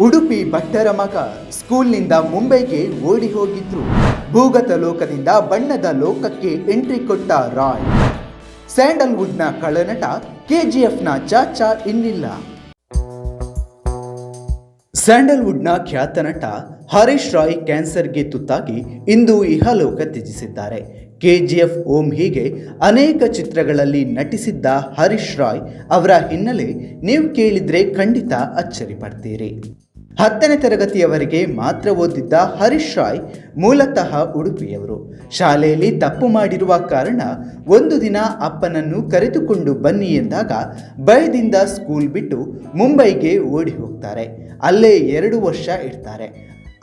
ಉಡುಪಿ ಭಟ್ಟರ ಮಗ ಸ್ಕೂಲ್ನಿಂದ ಮುಂಬೈಗೆ ಓಡಿ ಹೋಗಿದ್ರು. ಭೂಗತ ಲೋಕದಿಂದ ಬಣ್ಣದ ಲೋಕಕ್ಕೆ ಎಂಟ್ರಿ ಕೊಟ್ಟ ರಾಯ್. ಸ್ಯಾಂಡಲ್ವುಡ್ನ ಕಳನಟ ಕೆಜಿಎಫ್ನ ಚಾಚಾ ಇನ್ನಿಲ್ಲ. ಸ್ಯಾಂಡಲ್ವುಡ್ನ ಖ್ಯಾತ ನಟ ಹರೀಶ್ ರಾಯ್ ಕ್ಯಾನ್ಸರ್ಗೆ ತುತ್ತಾಗಿ ಇಂದು ಇಹಲೋಕ ತ್ಯಜಿಸಿದ್ದಾರೆ. ಕೆಜಿಎಫ್ ಓಂ ಹೀಗೆ ಅನೇಕ ಚಿತ್ರಗಳಲ್ಲಿ ನಟಿಸಿದ್ದ ಹರೀಶ್ ರಾಯ್ ಅವರ ಹಿನ್ನೆಲೆ ನೀವು ಕೇಳಿದರೆ ಖಂಡಿತ ಅಚ್ಚರಿ ಪಡ್ತೀರಿ. ಹತ್ತನೇ ತರಗತಿಯವರೆಗೆ ಮಾತ್ರ ಓದಿದ್ದ ಹರೀಶ್ ರಾಯ್ ಮೂಲತಃ ಉಡುಪಿಯವರು. ಶಾಲೆಯಲ್ಲಿ ತಪ್ಪು ಮಾಡಿರುವ ಕಾರಣ ಒಂದು ದಿನ ಅಪ್ಪನನ್ನು ಕರೆದುಕೊಂಡು ಬನ್ನಿ ಎಂದಾಗ ಭಯದಿಂದ ಸ್ಕೂಲ್ ಬಿಟ್ಟು ಮುಂಬೈಗೆ ಓಡಿ ಹೋಗ್ತಾರೆ. ಅಲ್ಲೇ ಎರಡು ವರ್ಷ ಇರ್ತಾರೆ.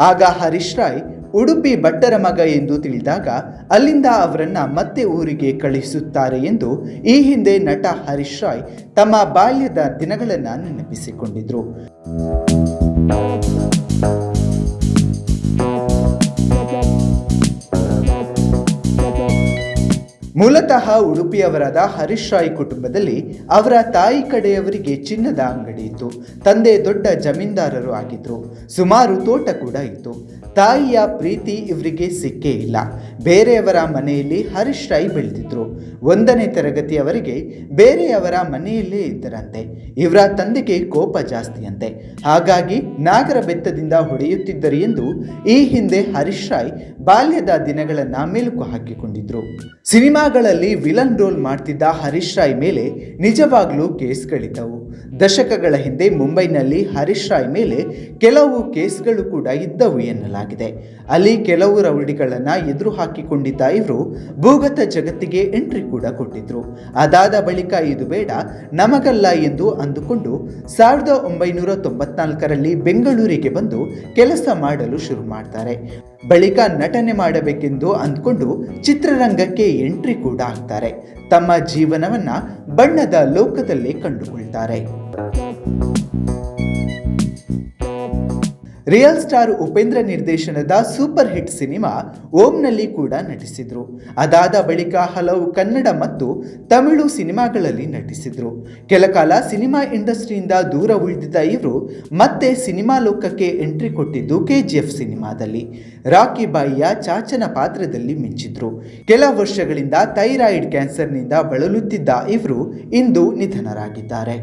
ಆಗ ಹರೀಶ್ ರಾಯ್, ಉಡುಪಿ ಭಟ್ಟರ ಮಗ ಎಂದು ತಿಳಿದಾಗ, ಅಲ್ಲಿಂದ ಅವರನ್ನ ಮತ್ತೆ ಊರಿಗೆ ಕಳುಹಿಸುತ್ತಾರೆ ಎಂದು ಈ ಹಿಂದೆ ನಟ ಹರೀಶ್ ರಾಯ್ ತಮ್ಮ ಬಾಲ್ಯದ ದಿನಗಳನ್ನು ನೆನಪಿಸಿಕೊಂಡಿದ್ರು. ಮೂಲತಃ ಉಡುಪಿಯವರಾದ ಹರೀಶ್ ರಾಯ್ ಕುಟುಂಬದಲ್ಲಿ ಅವರ ತಾಯಿ ಕಡೆಯವರಿಗೆ ಚಿನ್ನದ ಅಂಗಡಿ ಇತ್ತು. ತಂದೆ ದೊಡ್ಡ ಜಮೀನ್ದಾರರು ಆಗಿದ್ದರು ಸುಮಾರು ತೋಟ ಕೂಡ ಇತ್ತು. ತಾಯಿಯ ಪ್ರೀತಿ ಇವರಿಗೆ ಸಿಕ್ಕೇ ಇಲ್ಲ. ಬೇರೆಯವರ ಮನೆಯಲ್ಲಿ ಹರೀಶ್ ರಾಯ್ ಬೆಳೆದಿದ್ರು. ಒಂದನೇ ತರಗತಿಯವರೆಗೆ ಬೇರೆಯವರ ಮನೆಯಲ್ಲೇ ಇದ್ದರಂತೆ. ಇವರ ತಂದೆಗೆ ಕೋಪ ಜಾಸ್ತಿಯಂತೆ. ಹಾಗಾಗಿ ನಾಗರ ಬೆತ್ತದಿಂದ ಹೊಡೆಯುತ್ತಿದ್ದರು ಎಂದು ಈ ಹಿಂದೆ ಹರೀಶ್ ರಾಯ್ ಬಾಲ್ಯದ ದಿನಗಳನ್ನು ಮೆಲುಕು ಹಾಕಿಕೊಂಡಿದ್ರು. ಸಿನಿಮಾಗಳಲ್ಲಿ ವಿಲನ್ ರೋಲ್ ಮಾಡ್ತಿದ್ದ ಹರೀಶ್ ರಾಯ್ ಮೇಲೆ ನಿಜವಾಗ್ಲೂ ಕೇಸ್ಗಳಿದ್ದವು ದಶಕಗಳ ಹಿಂದೆ ಮುಂಬೈನಲ್ಲಿ ಹರೀಶ್ ರಾಯ್ ಮೇಲೆ ಕೆಲವು ಕೇಸ್ಗಳು ಕೂಡ ಇದ್ದವು ಎನ್ನಲಾಗಿದೆ ಅಲ್ಲಿ ಕೆಲವು ರೌಡಿಗಳನ್ನು ಎದುರು ಹಾಕಿಕೊಂಡಿದ್ದ ಇವರು ಭೂಗತ ಜಗತ್ತಿಗೆ ಎಂಟ್ರಿ ಕೂಡ ಕೊಟ್ಟಿದ್ರು. ಅದಾದ ಬಳಿಕ ಇದು ಬೇಡ, ನಮಗಲ್ಲ ಎಂದು ಅಂದುಕೊಂಡು ಸಾವಿರದ ಒಂಬೈನೂರ ತೊಂಬತ್ನಾಲ್ಕರಲ್ಲಿ ಬೆಂಗಳೂರಿಗೆ ಬಂದು ಕೆಲಸ ಮಾಡಲು ಶುರು ಮಾಡ್ತಾರೆ. ಬಳಿಕ ನಟನೆ ಮಾಡಬೇಕೆಂದು ಅಂದ್ಕೊಂಡು ಚಿತ್ರರಂಗಕ್ಕೆ ಎಂಟ್ರಿ ಕೂಡ ಆಗ್ತಾರೆ ತಮ್ಮ ಜೀವನವನ್ನ ಬಣ್ಣದ ಲೋಕದಲ್ಲೇ ಕಂಡುಕೊಳ್ತಾರೆ. ರಿಯಲ್ ಸ್ಟಾರ್ ಉಪೇಂದ್ರ ನಿರ್ದೇಶನದ ಸೂಪರ್ ಹಿಟ್ ಸಿನಿಮಾ ಓಂನಲ್ಲಿ ಕೂಡ ನಟಿಸಿದ್ರು. ಅದಾದ ಬಳಿಕ ಹಲವು ಕನ್ನಡ ಮತ್ತು ತಮಿಳು ಸಿನಿಮಾಗಳಲ್ಲಿ ನಟಿಸಿದ್ರು. ಕೆಲಕಾಲ ಸಿನಿಮಾ ಇಂಡಸ್ಟ್ರಿಯಿಂದ ದೂರ ಉಳಿದಿದ್ದ ಇವರು ಮತ್ತೆ ಸಿನಿಮಾ ಲೋಕಕ್ಕೆ ಎಂಟ್ರಿ ಕೊಟ್ಟಿದ್ದು ಕೆಜಿಎಫ್ ಸಿನಿಮಾದಲ್ಲಿ. ರಾಕಿ ಬಾಯಿಯ ಚಾಚನ ಪಾತ್ರದಲ್ಲಿ ಮಿಂಚಿದ್ರು. ಕೆಲ ವರ್ಷಗಳಿಂದ ಥೈರಾಯ್ಡ್ ಕ್ಯಾನ್ಸರ್ನಿಂದ ಬಳಲುತ್ತಿದ್ದ ಇವರು ಇಂದು ನಿಧನರಾಗಿದ್ದಾರೆ.